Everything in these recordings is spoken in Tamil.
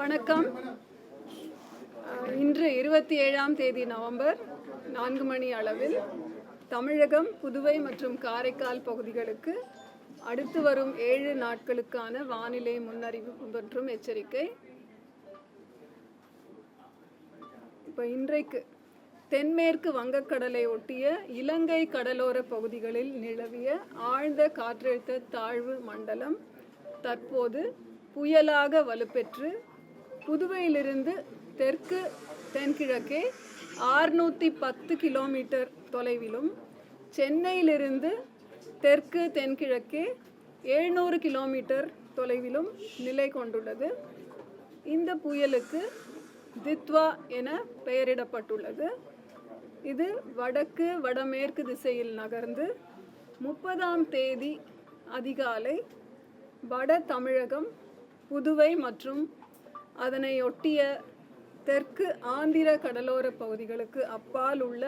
வணக்கம். இன்று இருபத்தி ஏழாம் தேதி நவம்பர் நான்கு மணி அளவில் தமிழகம் புதுவை மற்றும் காரைக்கால் பகுதிகளுக்கு அடுத்து வரும் ஏழு நாட்களுக்கான வானிலை முன்னறிவிப்பு மற்றும் எச்சரிக்கை. இப்போ இன்றைக்கு தென்மேற்கு வங்கக்கடலை ஒட்டிய இலங்கை கடலோர பகுதிகளில் நிலவிய ஆழ்ந்த காற்றழுத்த தாழ்வு மண்டலம் தற்போது புயலாக வலுப்பெற்று புதுவையிலிருந்து தெற்கு தென்கிழக்கே ஆறுநூற்றி பத்து கிலோமீட்டர் தொலைவிலும் சென்னையிலிருந்து தெற்கு தென்கிழக்கே எழுநூறு கிலோமீட்டர் தொலைவிலும் நிலை கொண்டுள்ளது. இந்த புயலுக்கு தித்வா என பெயரிடப்பட்டுள்ளது. இது வடக்கு வடமேற்கு திசையில் நகர்ந்து முப்பதாம் தேதி அதிகாலை வட தமிழகம் புதுவை மற்றும் அதனை ஒட்டிய தெற்கு ஆந்திர கடலோர பகுதிகளுக்கு அப்பால் உள்ள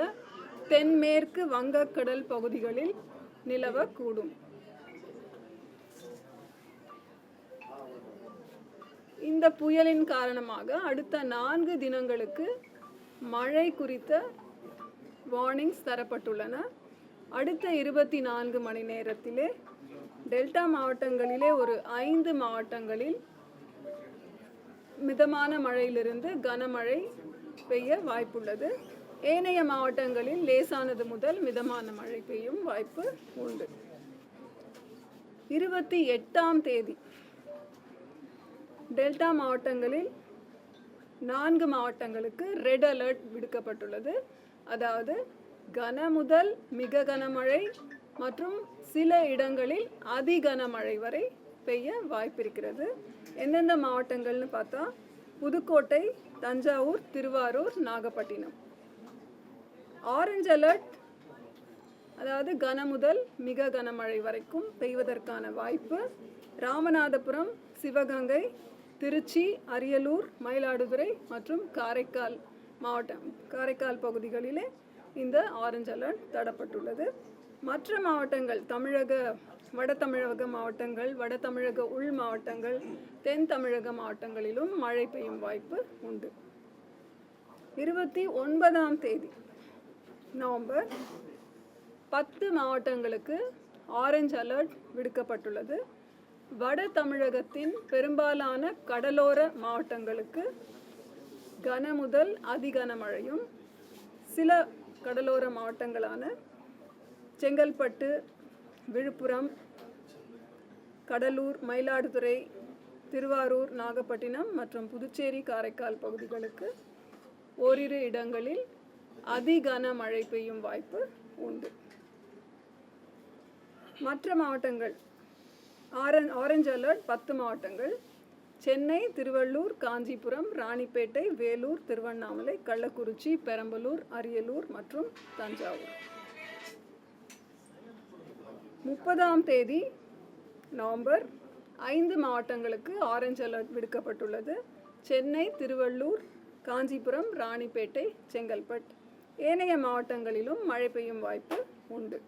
தென்மேற்கு வங்கக்கடல் பகுதிகளில் நிலவக்கூடும். இந்த புயலின் காரணமாக அடுத்த நான்கு தினங்களுக்கு மழை குறித்த வார்னிங்ஸ் தரப்பட்டுள்ளன. அடுத்த இருபத்தி நான்கு மணி நேரத்திலே டெல்டா மாவட்டங்களிலே ஒரு ஐந்து மாவட்டங்களில் மிதமான மழையிலிருந்து கனமழை பெய்ய வாய்ப்புள்ளது. ஏனைய மாவட்டங்களில் லேசானது முதல் மிதமான மழை பெய்யும் வாய்ப்பு உண்டு. இருபத்தி எட்டாம் தேதி டெல்டா மாவட்டங்களில் நான்கு மாவட்டங்களுக்கு ரெட் அலர்ட் விடுக்கப்பட்டுள்ளது. அதாவது கன முதல் மிக கனமழை மற்றும் சில இடங்களில் அதி கனமழை வரை பெய்ய வாய்ப்பிருக்கிறது. எந்தெந்த மாவட்டங்கள்னு பார்த்தா புதுக்கோட்டை தஞ்சாவூர் திருவாரூர் நாகப்பட்டினம். ஆரஞ்சு அலர்ட் அதாவது கன முதல் மிக கனமழை வரைக்கும் பெய்வதற்கான வாய்ப்பு. ராமநாதபுரம் சிவகங்கை திருச்சி அரியலூர் மயிலாடுதுறை மற்றும் காரைக்கால் மாவட்டம் காரைக்கால் பகுதிகளிலே இந்த ஆரஞ்சு அலர்ட் தடப்பட்டுள்ளது. மற்ற மாவட்டங்கள் தமிழக வட தமிழக மாவட்டங்கள் வட தமிழக உள் மாவட்டங்கள் தென் தமிழக மாவட்டங்களிலும் மழை பெய்யும் வாய்ப்பு உண்டு. இருபத்தி ஒன்பதாம் தேதி நவம்பர் பத்து மாவட்டங்களுக்கு ஆரஞ்சு அலர்ட் விடுக்கப்பட்டுள்ளது. வட தமிழகத்தின் பெரும்பாலான கடலோர மாவட்டங்களுக்கு கன முதல் அதிகன மழையும் சில கடலோர மாவட்டங்களான செங்கல்பட்டு விழுப்புரம் கடலூர் மயிலாடுதுறை திருவாரூர் நாகப்பட்டினம் மற்றும் புதுச்சேரி காரைக்கால் பகுதிகளுக்கு ஓரிரு இடங்களில் அதிகன மழை பெய்யும் வாய்ப்பு உண்டு. மற்ற மாவட்டங்கள். ஆரன் ஆரஞ்சு அலர்ட் பத்து மாவட்டங்கள். சென்னை திருவள்ளூர் காஞ்சிபுரம் ராணிப்பேட்டை வேலூர் திருவண்ணாமலை கள்ளக்குறிச்சி பெரம்பலூர் அரியலூர் மற்றும் தஞ்சாவூர். முப்பதாம் தேதி நவம்பர் ஐந்து மாவட்டங்களுக்கு ஆரஞ்சு அலர்ட் விடுக்கப்பட்டுள்ளது. சென்னை திருவள்ளூர் காஞ்சிபுரம் ராணிப்பேட்டை செங்கல்பட் ஏனைய மாவட்டங்களிலும் மழை பெய்யும் வாய்ப்பு உண்டு.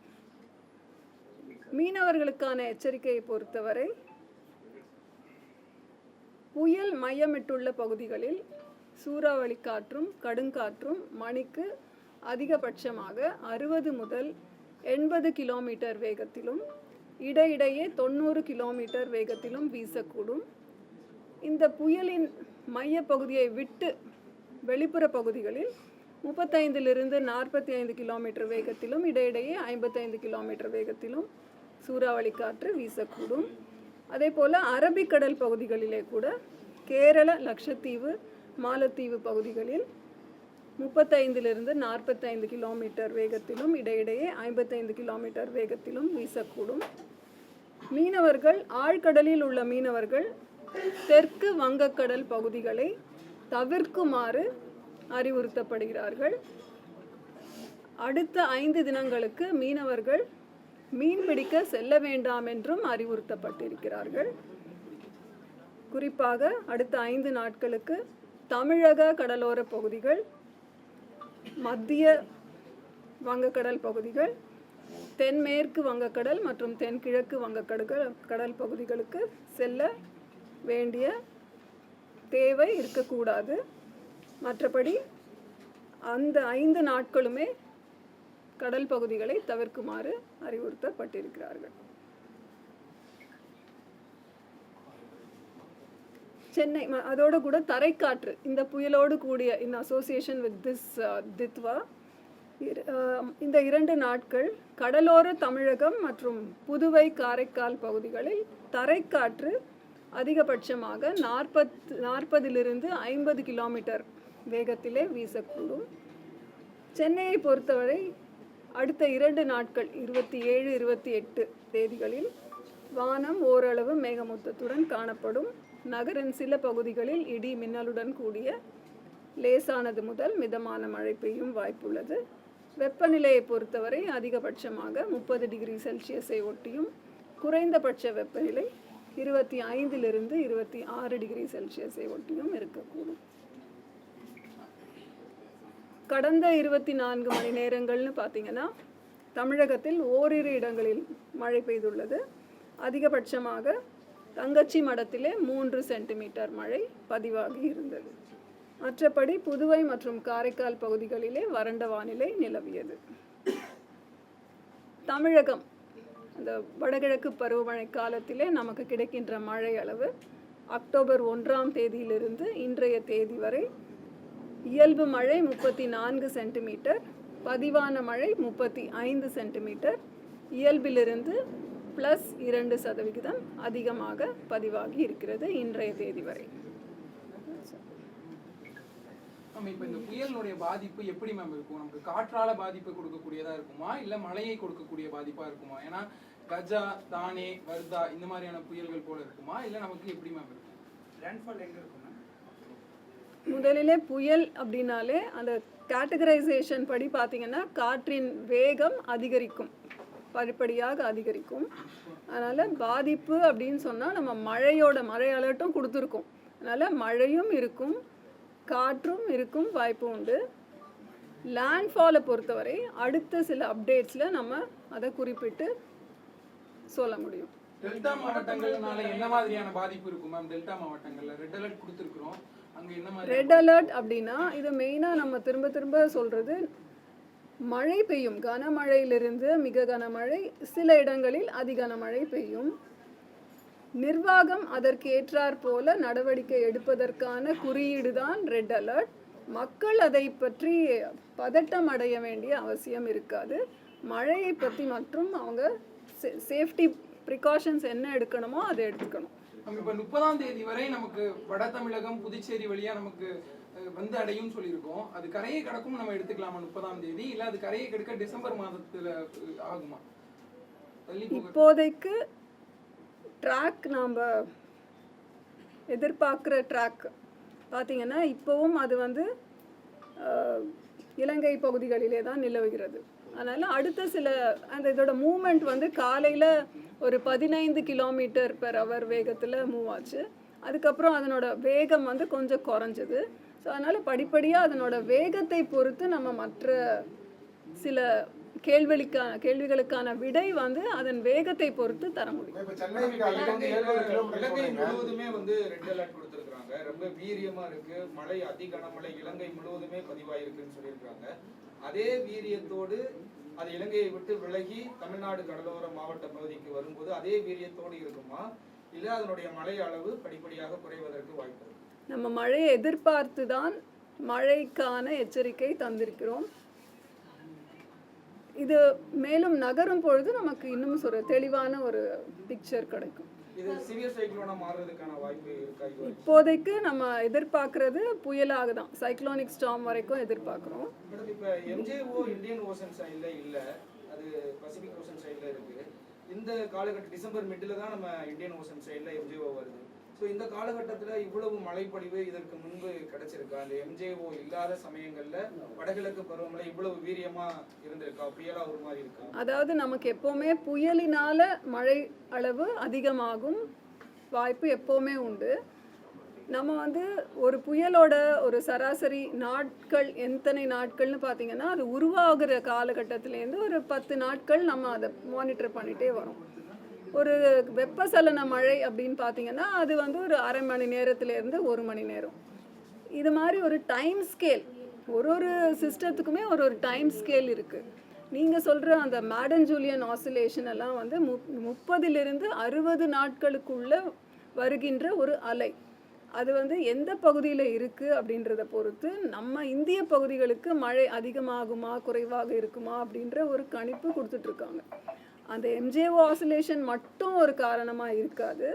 மீனவர்களுக்கான எச்சரிக்கையை பொறுத்தவரை புயல் மையமிட்டுள்ள பகுதிகளில் சூறாவளி காற்றும் கடுங்காற்றும் மணிக்கு அதிகபட்சமாக அறுபது முதல் எண்பது கிலோமீட்டர் வேகத்திலும் இடையிடையே தொண்ணூறு கிலோமீட்டர் வேகத்திலும் வீசக்கூடும். இந்த புயலின் மைய பகுதியை விட்டு வெளிப்புற பகுதிகளில் முப்பத்தைந்திலிருந்து நாற்பத்தி ஐந்து கிலோமீட்டர் வேகத்திலும் இடையிடையே ஐம்பத்தைந்து கிலோமீட்டர் வேகத்திலும் சூறாவளி காற்று வீசக்கூடும். அதே போல் அரபிக்கடல் பகுதிகளிலே கூட கேரள லட்சத்தீவு மாலத்தீவு பகுதிகளில் முப்பத்தைந்திலிருந்து நாற்பத்தைந்து கிலோமீட்டர் வேகத்திலும் இடையிடையே ஐம்பத்தைந்து கிலோமீட்டர் வேகத்திலும் வீசக்கூடும். மீனவர்கள் ஆழ்கடலில் உள்ள மீனவர்கள் தெற்கு வங்கக்கடல் பகுதிகளை தவிர்க்குமாறு அறிவுறுத்தப்படுகிறார்கள். அடுத்த ஐந்து தினங்களுக்கு மீனவர்கள் மீன் பிடிக்க செல்ல வேண்டாம் என்றும் அறிவுறுத்தப்பட்டிருக்கிறார்கள். குறிப்பாக அடுத்த ஐந்து நாட்களுக்கு தமிழக கடலோர பகுதிகள் மத்திய வங்கக்கடல் பகுதிகள் தென்மேற்கு வங்கக்கடல் மற்றும் தென்கிழக்கு வங்கக்கடல் கடல் பகுதிகளுக்கு செல்ல வேண்டிய தேவை இருக்கக்கூடாது. மற்றபடி அந்த ஐந்து நாட்களுமே கடல் பகுதிகளை தவிர்க்குமாறு அறிவுறுத்தப்பட்டிருக்கிறார்கள். சென்னை ம- அதோட கூட தரைக்காற்று இந்த புயலோடு கூடிய in association with this Ditwah இந்த இரண்டு நாட்கள் கடலோர தமிழகம் மற்றும் புதுவை காரைக்கால் பகுதிகளில் தரைக்காற்று அதிகபட்சமாக நாற்பத் நாற்பதிலிருந்து ஐம்பது கிலோமீட்டர் வேகத்திலே வீசக்கூடும். சென்னையை பொறுத்தவரை அடுத்த இரண்டு நாட்கள் இருபத்தி ஏழு இருபத்தி எட்டு தேதிகளில் வானம் ஓரளவு மேகமூத்தத்துடன் காணப்படும். நகரின் சில பகுதிகளில் இடி மின்னலுடன் கூடிய லேசானது முதல் மிதமான மழை பெய்யும் வாய்ப்புள்ளது. வெப்பநிலையை பொறுத்தவரை அதிகபட்சமாக முப்பது டிகிரி செல்சியஸை ஒட்டியும் குறைந்தபட்ச வெப்பநிலை இருபத்தி ஐந்திலிருந்து இருபத்தி ஆறு டிகிரி செல்சியஸை ஒட்டியும் இருக்கக்கூடும். கடந்த இருபத்தி நான்கு மணி நேரங்கள்னு பார்த்தீங்கன்னா தமிழகத்தில் ஓரிரு இடங்களில் மழை பெய்துள்ளது. அதிகபட்சமாக தங்கச்சி மடத்திலே மூன்று சென்டிமீட்டர் மழை பதிவாகி இருந்தது. மற்றபடி புதுவை மற்றும் காரைக்கால் பகுதிகளிலே வறண்ட வானிலை நிலவியது. தமிழகம் அந்த வடகிழக்கு பருவமழை காலத்திலே நமக்கு கிடைக்கின்ற மழை அளவு அக்டோபர் ஒன்றாம் தேதியிலிருந்து இன்றைய தேதி வரை இயல்பு மழை முப்பத்தி நான்கு சென்டிமீட்டர் பதிவான மழை முப்பத்தி ஐந்து சென்டிமீட்டர் இயல்பிலிருந்து ப்ளஸ் இரண்டு சதவிகிதம் அதிகமாக பதிவாகி இருக்கிறது இன்றைய தேதி வரை. மேம் இப்போ இந்த புயலினுடைய பாதிப்பு எப்படி மேம் இருக்கும்? நமக்கு காற்றால பாதிப்பு கொடுக்கக்கூடியதா இருக்குமா? இல்ல மழையை கொடுக்கக்கூடிய பாதிப்பா இருக்குமா? ஏன்னா கஜா தானே வர்தா இந்த மாதிரியான புயல்கள் போல இருக்குமா? இல்ல நமக்கு எப்படி மேம் இருக்கும்? லேண்ட்ஃபால் எங்க இருக்கும் முதலிலே புயல் அப்படின்னாலே அந்த கேட்டகரைசேஷன் படி பார்த்தீங்கன்னா காற்றின் வேகம் அதிகரிக்கும். படிப்படியாக அதிகரிக்கும். அதனால் பாதிப்பு அப்படின்னு சொன்னால் நம்ம மழையோட மழை அலர்ட்டும் கொடுத்துருக்கோம். அதனால் மழையும் இருக்கும் காற்றும் இருக்கும் வாய்ப்பு உண்டு. லேண்ட்ஃபாலை பொறுத்தவரை அடுத்த சில அப்டேட்ஸில் நம்ம அதை குறிப்பிட்டு சொல்ல முடியும். டெல்டா மாவட்டங்கள்னால என்ன மாதிரியான பாதிப்பு இருக்கும் மேம் டெல்டா மாவட்டங்கள்ல ரெட் அலர்ட் கொடுத்துருக்குறோம். அங்க என்ன மாதிரி ரெட் அலர்ட் அப்படின்னா இது மெயினாக நம்ம திரும்ப திரும்ப சொல்கிறது மழை பெய்யும். கனமழையிலிருந்து மிக கனமழை சில இடங்களில் அதிகனமழை பெய்யும். நிர்வாகம் அதற்கு ஏற்றாற் போல நடவடிக்கை எடுப்பதற்கான குறியீடு தான் ரெட் அலர்ட் மக்கள் அதை பற்றி பதட்டம் அடைய வேண்டிய அவசியம் இருக்காது. மழையை பற்றி மற்றும் அவங்க சேஃப்டி ப்ரிகாஷன்ஸ் என்ன எடுக்கணுமோ அதை எடுத்துக்கணும். இப்போ முப்பதாம் தேதி வரை நமக்கு வட தமிழகம் புதுச்சேரி வழியாக நமக்கு வந்து அடையும் சொல்லியிருக்கோம். அது கரையை கடக்கும் நம்ம எடுத்துக்கலாமா? முப்பதாம் தேதி? இல்ல அது கரையை கெடுக்க டிசம்பர் மாதத்துல ஆகுமா? இப்போதைக்கு ட்ராக் நாம் எதிர்பார்க்குற ட்ராக் பார்த்தீங்கன்னா இப்போவும் அது வந்து இலங்கை பகுதிகளிலே தான் நிலவுகிறது. அதனால் அடுத்த சில அந்த இதோட மூமெண்ட் வந்து காலையில் ஒரு பதினைந்து கிலோமீட்டர் பெர் ஹவர் வேகத்தில் மூவ் ஆச்சு. அதுக்கப்புறம் அதனோட வேகம் வந்து கொஞ்சம் குறைஞ்சது. ஸோ அதனால் படிப்படியாக அதனோட வேகத்தை பொறுத்து நம்ம மற்ற சில கேள்விகளுக்கான கேள்விகளுக்கான விடை வந்து அதன் வேகத்தை பொறுத்து தர முடியும். இலங்கை. முழுவதுமே வந்து ரெட் அலர்ட் கொடுத்திருக்காங்க ரொம்ப வீரியமா இருக்கு. மழை அதி கனமழை இலங்கை முழுவதுமே பதிவாயிருக்குன்னு சொல்லியிருக்காங்க அதே வீரியத்தோடு அது இலங்கையை விட்டு விலகி தமிழ்நாடு கடலோர மாவட்ட பகுதிக்கு வரும்போது அதே வீரியத்தோடு இருக்குமா? இல்ல அதனுடைய மழை அளவு படிப்படியாக குறைவதற்கு வாய்ப்பு இருக்கு நம்ம மழையை எதிர்பார்த்து தான் மழைக்கான எச்சரிக்கை தந்திருக்கிறோம். இது மேலும் நகரும் பொழுது நமக்கு இன்னும் ஒரு தெளிவான ஒரு பிக்சர் கிடைக்கும். இப்போதைக்கு நம்ம எதிர்பார்க்கறது புயலாக தான். சைக்ளோனிக் ஸ்டாம் வரைக்கும் எதிர்பார்க்குறோம். இந்த காலகட்ட டிசம்பர் மிடில் தான் நம்ம இந்தியன் ஓசன் சைட்ல எம்ஜேஓ வருது. ஸோ இந்த காலகட்டத்தில் இவ்வளவு மழைப்பொழிவு இதற்கு முன்பு கிடைச்சிருக்கா? அந்த எம்ஜேஓ இல்லாத சமயங்களில் வடகிழக்கு பருவமழை இவ்வளவு வீரியமா இருந்திருக்கா? புயலா ஒரு மாதிரி இருக்கா? அதாவது நமக்கு எப்போவுமே புயலினால மழை அளவு அதிகமாகும் வாய்ப்பு எப்போவுமே உண்டு. நம்ம வந்து ஒரு புயலோட ஒரு சராசரி நாட்கள் எத்தனை நாட்கள்னு பார்த்தீங்கன்னா அது உருவாகிற காலகட்டத்திலேருந்து ஒரு பத்து நாட்கள் நம்ம அதை மானிட்டர் பண்ணிகிட்டே வரோம். ஒரு வெப்பசலன மழை அப்படின்னு பார்த்தீங்கன்னா அது வந்து ஒரு அரை மணி நேரத்துலேருந்து ஒரு மணி நேரம். இது மாதிரி ஒரு டைம் ஸ்கேல் ஒரு ஒரு சிஸ்டத்துக்குமே ஒரு ஒரு டைம் ஸ்கேல் இருக்குது நீங்கள் சொல்கிற அந்த மேடன் ஜூலியன் ஆசிலேஷன் எல்லாம் வந்து மு முப்பதிலிருந்து அறுபது நாட்களுக்குள்ள வருகின்ற ஒரு அலை. அது வந்து எந்த பகுதியில் இருக்குது அப்படின்றத பொறுத்து நம்ம இந்திய பகுதிகளுக்கு மழை அதிகமாகுமா குறைவாக இருக்குமா அப்படின்ற ஒரு கணிப்பு கொடுத்துட்ருக்காங்க அந்த எம்ஜேஓ ஆசிலேஷன் மட்டும் ஒரு காரணமாக இருக்காது.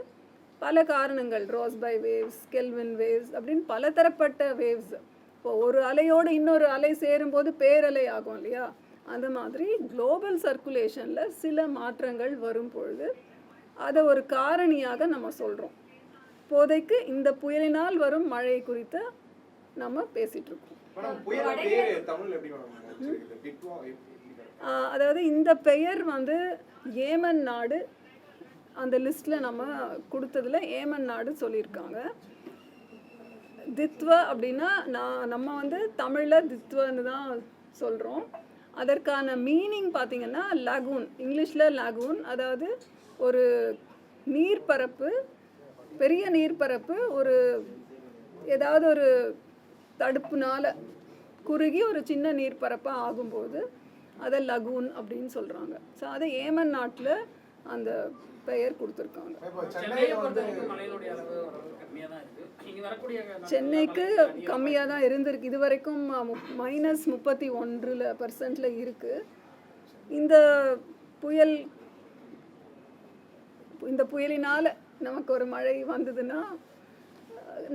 பல காரணங்கள் ரோஸ்பை வேவ்ஸ் கெல்வின் வேவ்ஸ் அப்படின்னு பலதரப்பட்ட வேவ்ஸ் இப்போ ஒரு அலையோடு இன்னொரு அலை சேரும்போது பேரலை ஆகும் இல்லையா? அந்த மாதிரி குளோபல் சர்க்குலேஷனில் சில மாற்றங்கள் வரும் பொழுது அதை ஒரு காரணியாக நம்ம சொல்கிறோம் இப்போதைக்கு இந்த புயலினால் வரும் மழை குறித்து நம்ம பேசிட்டு அதாவது இந்த பெயர் வந்து ஏமன் நாடு அந்த லிஸ்ட்டில் நம்ம கொடுத்ததுல ஏமன் நாடு சொல்லியிருக்காங்க. தித்வ அப்படின்னா நான் நம்ம வந்து தமிழில் தித்வன்னு தான் சொல்கிறோம் அதற்கான மீனிங் பார்த்திங்கன்னா லகூன் இங்கிலீஷில் லகூன் அதாவது ஒரு நீர்ப்பரப்பு பெரிய நீர்ப்பரப்பு ஒரு ஏதாவது ஒரு தடுப்புனால குறுகி ஒரு சின்ன நீர்ப்பரப்பாக ஆகும்போது அதை லகூன் அப்படின்னு சொல்கிறாங்க ஸோ அதை ஏமன் நாட்டில் அந்த பெயர் கொடுத்துருக்காங்க. சென்னைக்கு கம்மியாக தான் இருந்திருக்கு. இது வரைக்கும் மைனஸ் முப்பத்தி ஒன்றில் பர்சன்டில் இருக்குது இந்த புயல் இந்த புயலினால் நமக்கு ஒரு மழை வந்ததுன்னா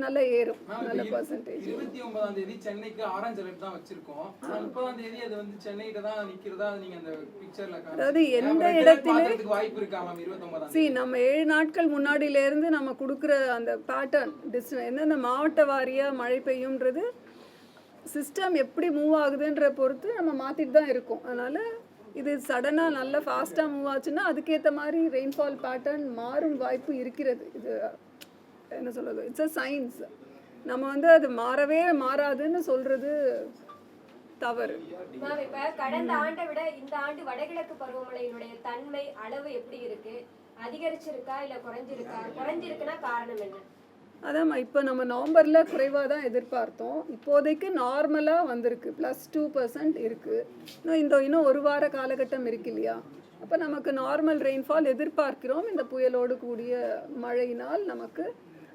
நல்ல ஏறும் நல்ல பர்சன்டேஜ் இருபத்தி ஒன்பதாம் தேதி சென்னைக்கு ஆரஞ்சு அலர்ட் தான் வச்சிருக்கோம். முப்பதாம் தேதி அது வந்து சென்னையிட்ட தான் நிக்கிறதா நீங்க அந்த பிக்சர்ல அதாவது எந்த இடத்திலே- வாய்ப்பு இருக்கா மேம் இருபத்தி ஒன்பதாம் சி நம்ம ஏழு நாட்கள் முன்னாடியிலேருந்து நம்ம கொடுக்குற அந்த பேட்டர்ன் டிஸ் எந்தெந்த மாவட்ட வாரியாக மழை பெய்யும்ன்றது சிஸ்டம் எப்படி மூவ் ஆகுதுன்ற பொறுத்து நம்ம மாற்றிட்டு தான் இருக்கோம். அதனால் இது சடனாக நல்ல ஃபாஸ்ட்டாக மூவ் ஆச்சுன்னா அதுக்கேற்ற மாதிரி ரெயின்ஃபால் பேட்டர்ன் மாறும் வாய்ப்பு இருக்கிறது. இது என்ன சொல்கிறது இட்ஸ் அ சயின்ஸ் நம்ம வந்து அது மாறவே மாறாதுன்னு சொல்கிறது தவறு. மேம் இப்ப கடந்த ஆண்டை விட இந்த ஆண்டு வடகிழக்கு பருவமழையினுடைய தன்மை அளவு எப்படி இருக்கு? அதிகரிச்சிருக்கா இல்ல குறைஞ்சிருக்கா? குறைஞ்சிருக்குன்னா காரணம் என்ன? அதாம்மா இப்போ நம்ம நவம்பரில் குறைவாக தான் எதிர்பார்த்தோம். இப்போதைக்கு நார்மலாக வந்திருக்கு. ப்ளஸ் டூ பர்சன்ட் இருக்குது இன்னும் இந்த இன்னும் ஒரு வார காலகட்டம் இருக்கு இல்லையா? அப்போ நமக்கு நார்மல் ரெயின்ஃபால் எதிர்பார்க்கிறோம். இந்த புயலோடு கூடிய மழையினால் நமக்கு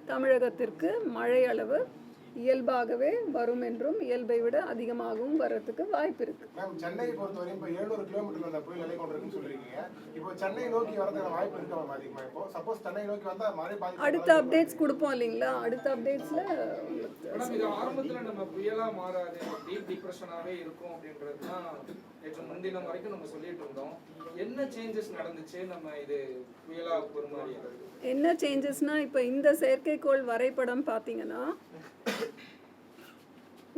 தமிழகத்திற்கு மழை அளவு இயல்பாகவே வரும் என்றும் இயல்பை விட அதிகமாகவும் வர்றதுக்கு வாய்ப்பு இருக்குது மேம் சென்னையை பொறுத்தவரையும் இப்போ எழுநூறு கிலோமீட்டர் அந்த புயல் நிலை கொண்டிருக்குன்னு சொல்றீங்க. இப்போ சென்னை நோக்கி வரதுக்கான வாய்ப்பு இருக்கா மேம் அதிகமா? இப்போ சப்போஸ் சென்னை நோக்கி வந்தா மழை பாதிப்பு அடுத்த அப்டேட்ஸ் கொடுப்போம் இல்லைங்களா? அடுத்த அப்டேட்ஸில் மேடம் இது ஆரம்பத்துல நம்ம புயலா மாறாது. டீப் டிப்ரெஷனாவே இருக்கும் அப்படின்றது தான் நேற்று முன்தினம் வரைக்கும் நம்ம சொல்லிட்டு இருந்தோம். என்ன சேஞ்சஸ் நடந்துச்சு? நம்ம இது புயலா பொறுமாறியது என்ன சேஞ்சஸ்னால் இப்போ இந்த செயற்கைக்கோள் வரைபடம் பார்த்தீங்கன்னா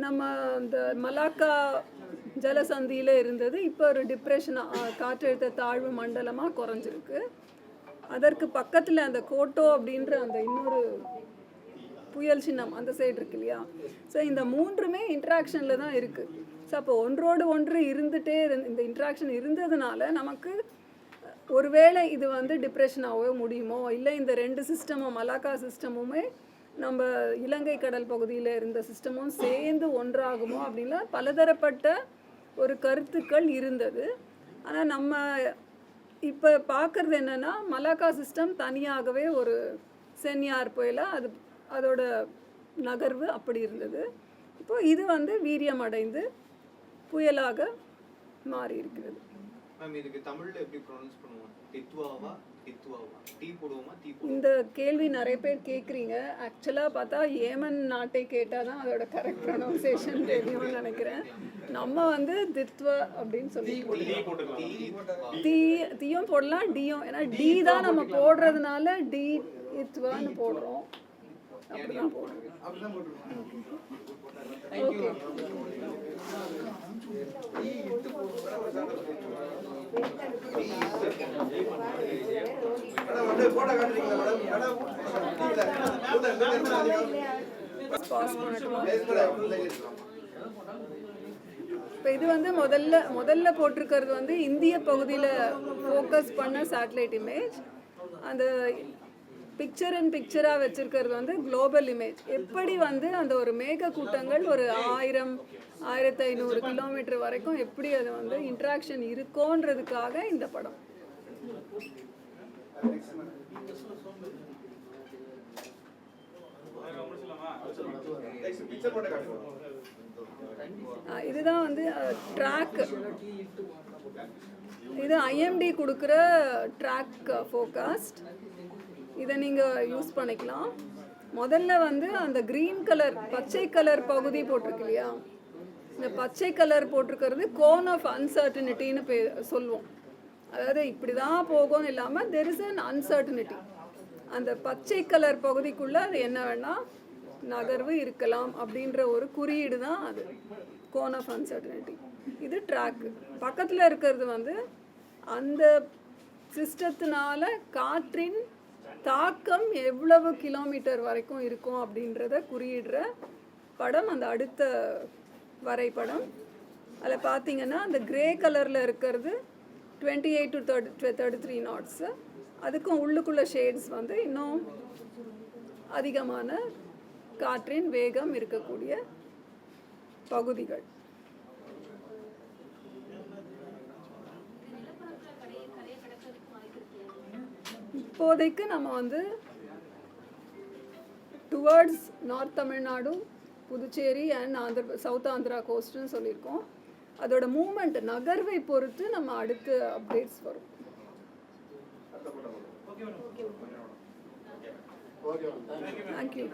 நம்ம இந்த மலாக்கா ஜலசந்தியில் இருந்தது. இப்போ ஒரு டிப்ரெஷனாக காற்றழுத்த தாழ்வு மண்டலமாக குறைஞ்சிருக்கு. அதற்கு பக்கத்தில் அந்த கோட்டோ அப்படின்ற அந்த இன்னொரு புயல் சின்னம் அந்த சைடு இருக்கு இல்லையா? ஸோ இந்த மூன்றுமே இன்ட்ராக்ஷனில் தான் இருக்குது ஸோ அப்போ ஒன்றோடு ஒன்று இருந்துகிட்டே இருந்து இந்த இன்ட்ராக்ஷன் இருந்ததுனால நமக்கு ஒருவேளை இது வந்து டிப்ரெஷனாகவே முடியுமோ இல்லை இந்த ரெண்டு சிஸ்டமும் மலாக்கா சிஸ்டமுமே நம்ம இலங்கை கடல் பகுதியில் இருந்த சிஸ்டமும் சேர்ந்து ஒன்றாகுமோ அப்படின்லாம் பலதரப்பட்ட ஒரு கருத்துக்கள் இருந்தது. ஆனால் நம்ம இப்போ பார்க்குறது என்னென்னா மலாக்கா சிஸ்டம் தனியாகவே ஒரு சென்னியார் புயலா அது அதோட நகர்வு அப்படி இருந்தது. இப்போ இது வந்து வீரியம் அடைந்து புயலாக மாறி இருக்கிறது இந்த கேள்வி நிறைய பேர் கேட்குறீங்க. ஆக்சுவலாக பார்த்தா ஏமன் நாட்டை கேட்டால் தான் அதோட கரெக்ட் ப்ரொனவுன்சேஷன் தெரியும்னு நினைக்கிறேன். நம்ம வந்து தித்வா அப்படின்னு சொல்லி தீ தீயும் போடலாம் டியும். ஏன்னா டி தான் நம்ம போடுறதுனால டி இத்வான்னு போடுறோம். அப்படிதான் போடுறோம். ஓகே இப்போ இது வந்து முதல்ல முதல்ல போட்டிருக்கிறது வந்து இந்திய பகுதியில் ஃபோக்கஸ் பண்ண சேட்டலைட் இமேஜ் அந்த பிக்சர் அண்ட் பிக்சராக வச்சுருக்கிறது வந்து குளோபல் இமேஜ் எப்படி வந்து அந்த ஒரு மேக கூட்டங்கள் ஒரு ஆயிரம் ஆயிரத்தி ஐநூறு கிலோமீட்டர் வரைக்கும் எப்படி அது வந்து இன்ட்ராக்ஷன் இருக்கோன்றதுக்காக இந்த படம். இதுதான் வந்து ட்ராக் இது ஐஎம்டி கொடுக்குற ட்ராக் ஃபோகாஸ்ட் இதை நீங்கள் யூஸ் பண்ணிக்கலாம். முதல்ல வந்து அந்த க்ரீன் கலர் பச்சை கலர் பகுதி போட்டிருக்கு இல்லையா? இந்த பச்சை கலர் போட்டிருக்கிறது கோன் ஆஃப் அன்சர்டனிட்டின்னு பே சொல்லுவோம். அதாவது இப்படி தான் போகும்னு இல்லாமல் தெர் இஸ் அன் அன்சர்டனிட்டி அந்த பச்சை கலர் பகுதிக்குள்ளே அது என்ன வேணால் நகர்வு இருக்கலாம் அப்படின்ற ஒரு குறியீடு தான் அது. கோன் ஆஃப் அன்சர்டனிட்டி இது ட்ராக்கு பக்கத்தில் இருக்கிறது வந்து அந்த சிஸ்டத்தினால காற்றின் தாக்கம் எவ்வளவு கிலோமீட்டர் வரைக்கும் இருக்கும் அப்படின்றத குறியிடுற படம் அந்த அடுத்த வரைபடம். அதில் பார்த்தீங்கன்னா அந்த கிரே கலரில் இருக்கிறது twenty eight to third thirty three knots அதுக்கும் உள்ளுக்குள்ள ஷேட்ஸ் வந்து இன்னும் அதிகமான காற்றின் வேகம் இருக்கக்கூடிய பகுதிகள். இப்போதைக்கு நம்ம வந்து towards north Tamil Nadu Puducherry and Andhra south Andhra கோஸ்ட்னு சொல்லியிருக்கோம். அதோட மூமெண்ட் நகர்வை பொறுத்து நம்ம அடுத்த அப்டேட்ஸ் வரும். தேங்க்யூ